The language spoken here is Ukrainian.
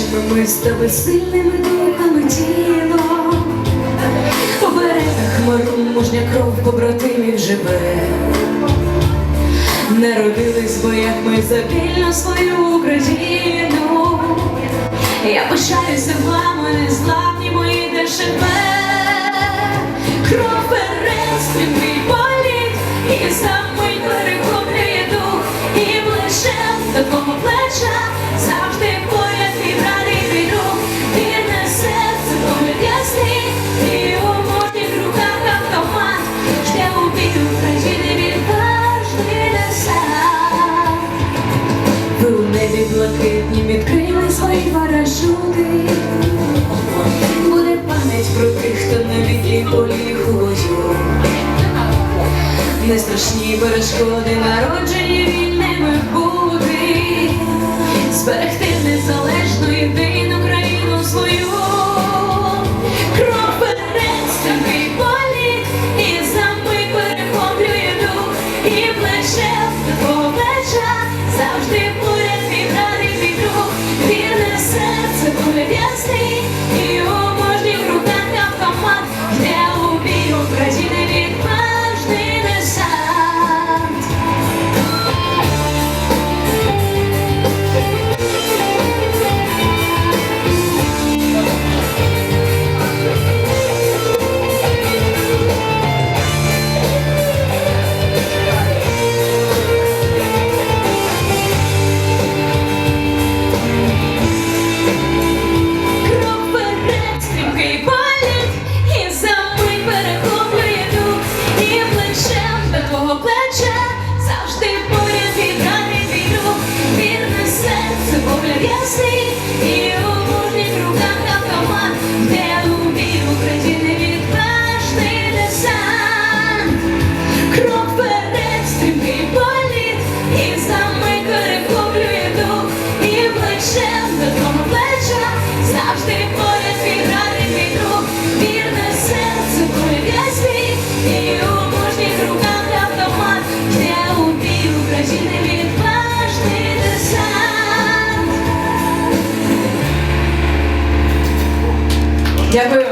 Нашими ми з тобою спільними духами тілом У берегах хмару мужня кров побратимів живе. Народились в боях ми за вільну свою Україну. Я пишаюся вами, незламні мої ДШВ Кров небі блакитні відкрили свої парашути. Буде пам'ять про тих, хто на віки поліг у бою. Не страшні перешкоди народжені вільними бути, зберегти незалежну єдину країну свою. Кров перед політ, і за перехоплює дух, і плече до твого завжди поряд Дякую.